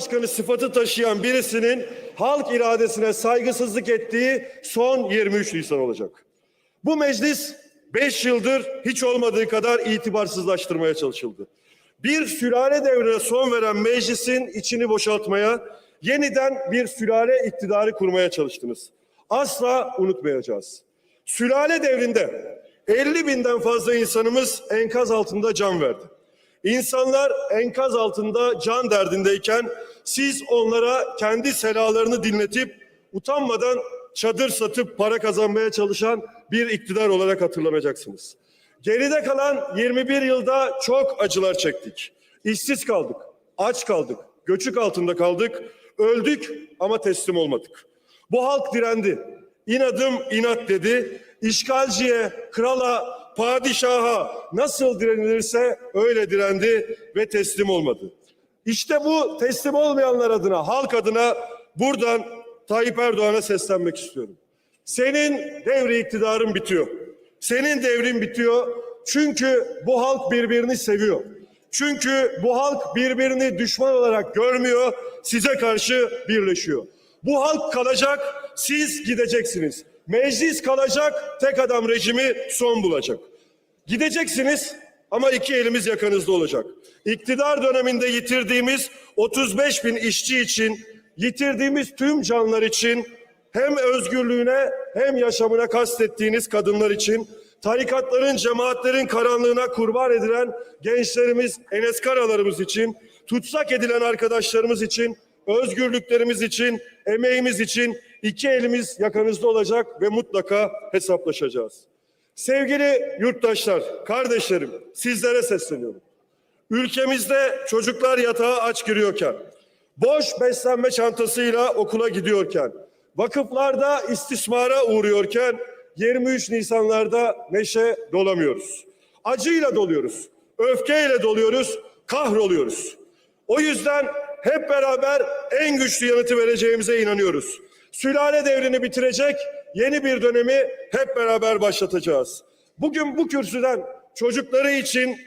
Cumhurbaşkanı sıfatı taşıyan birisinin halk iradesine saygısızlık ettiği son 23 Nisan olacak. Bu meclis 5 yıldır hiç olmadığı kadar itibarsızlaştırmaya çalışıldı. Bir sülale devrine son veren meclisin içini boşaltmaya, yeniden bir sülale iktidarı kurmaya çalıştınız. Asla unutmayacağız. Sülale devrinde 50 binden fazla insanımız enkaz altında can verdi. İnsanlar enkaz altında can derdindeyken siz onlara kendi selalarını dinletip utanmadan çadır satıp para kazanmaya çalışan bir iktidar olarak hatırlanacaksınız. Geride kalan 21 yılda çok acılar çektik. İşsiz kaldık, aç kaldık, göçük altında kaldık, öldük ama teslim olmadık. Bu halk direndi. İnadım inat dedi. İşgalciye, krala, padişaha nasıl direnilirse öyle direndi ve teslim olmadı. İşte bu teslim olmayanlar adına, halk adına buradan Tayyip Erdoğan'a seslenmek istiyorum. Senin devri iktidarın bitiyor. Senin devrin bitiyor. Çünkü bu halk birbirini seviyor. Çünkü bu halk birbirini düşman olarak görmüyor, size karşı birleşiyor. Bu halk kalacak, siz gideceksiniz. Meclis kalacak, tek adam rejimi son bulacak. Gideceksiniz ama iki elimiz yakanızda olacak. İktidar döneminde yitirdiğimiz 35 bin işçi için, yitirdiğimiz tüm canlar için, hem özgürlüğüne hem yaşamına kastettiğiniz kadınlar için, tarikatların, cemaatlerin karanlığına kurban edilen gençlerimiz, Enes Karalarımız için, tutsak edilen arkadaşlarımız için, özgürlüklerimiz için, emeğimiz için iki elimiz yakanızda olacak ve mutlaka hesaplaşacağız. Sevgili yurttaşlar, kardeşlerim, sizlere sesleniyorum. Ülkemizde çocuklar yatağa aç giriyorken, boş beslenme çantasıyla okula gidiyorken, vakıflarda istismara uğruyorken 23 Nisanlarda neşe dolamıyoruz. Acıyla doluyoruz, öfkeyle doluyoruz, kahroluyoruz. O yüzden hep beraber en güçlü yanıtı vereceğimize inanıyoruz. Sülale devrini bitirecek yeni bir dönemi hep beraber başlatacağız. Bugün bu kürsüden çocukları için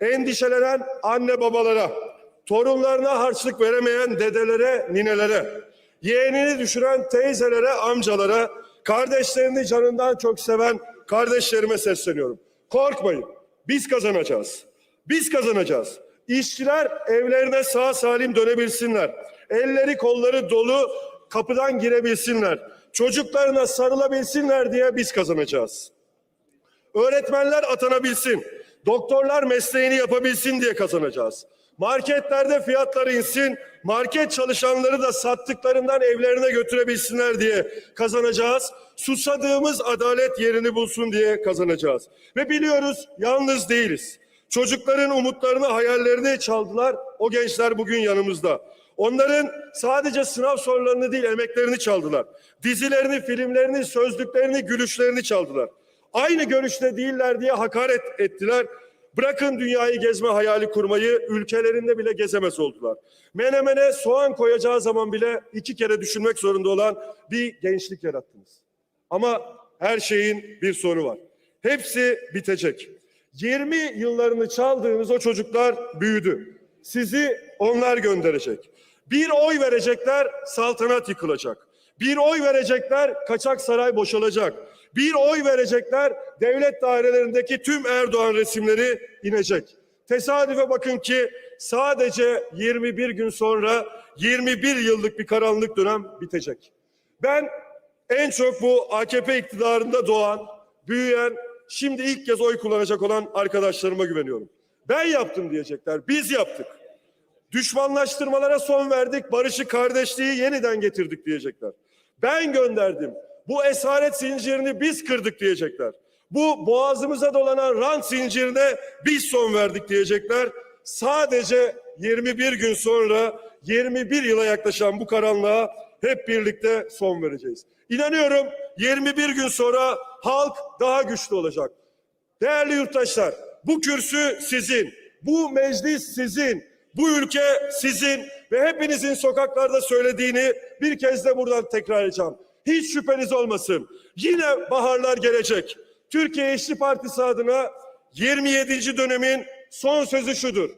endişelenen anne babalara, torunlarına harçlık veremeyen dedelere, ninelere, yeğenini düşüren teyzelere, amcalara, kardeşlerini canından çok seven kardeşlerime sesleniyorum. Korkmayın. Biz kazanacağız. Biz kazanacağız. İşçiler evlerine sağ salim dönebilsinler. Elleri kolları dolu kapıdan girebilsinler. Çocuklarına sarılabilsinler diye biz kazanacağız. Öğretmenler atanabilsin. Doktorlar mesleğini yapabilsin diye kazanacağız. Marketlerde fiyatlar insin, market çalışanları da sattıklarından evlerine götürebilsinler diye kazanacağız. Susadığımız adalet yerini bulsun diye kazanacağız. Ve biliyoruz yalnız değiliz. Çocukların umutlarını, hayallerini çaldılar. O gençler bugün yanımızda. Onların sadece sınav sorularını değil emeklerini çaldılar. Dizilerini, filmlerini, sözlüklerini, gülüşlerini çaldılar. Aynı görüşte değiller diye hakaret ettiler. Bırakın dünyayı gezme hayali kurmayı, ülkelerinde bile gezemez oldular. Menemene soğan koyacağı zaman bile iki kere düşünmek zorunda olan bir gençlik yarattınız. Ama her şeyin bir sonu var. Hepsi bitecek. 20 yıllarını çaldığınız o çocuklar büyüdü. Sizi onlar gönderecek. Bir oy verecekler, saltanat yıkılacak. Bir oy verecekler, kaçak saray boşalacak. Bir oy verecekler, devlet dairelerindeki tüm Erdoğan resimleri inecek. Tesadüfe bakın ki sadece 21 gün sonra 21 yıllık bir karanlık dönem bitecek. Ben en çok bu AKP iktidarında doğan, büyüyen, şimdi ilk kez oy kullanacak olan arkadaşlarıma güveniyorum. Ben yaptım diyecekler, biz yaptık. Düşmanlaştırmalara son verdik, barışı, kardeşliği yeniden getirdik diyecekler. Ben gönderdim. Bu esaret zincirini biz kırdık diyecekler. Bu boğazımıza dolanan rant zincirine biz son verdik diyecekler. Sadece 21 gün sonra 21 yıla yaklaşan bu karanlığa hep birlikte son vereceğiz. İnanıyorum 21 gün sonra halk daha güçlü olacak. Değerli yurttaşlar, bu kürsü sizin, bu meclis sizin, bu ülke sizin ve hepinizin sokaklarda söylediğini bir kez de buradan tekrar edeceğim. Hiç şüpheniz olmasın. Yine baharlar gelecek. Türkiye İşçi Partisi adına 27. dönemin son sözü şudur.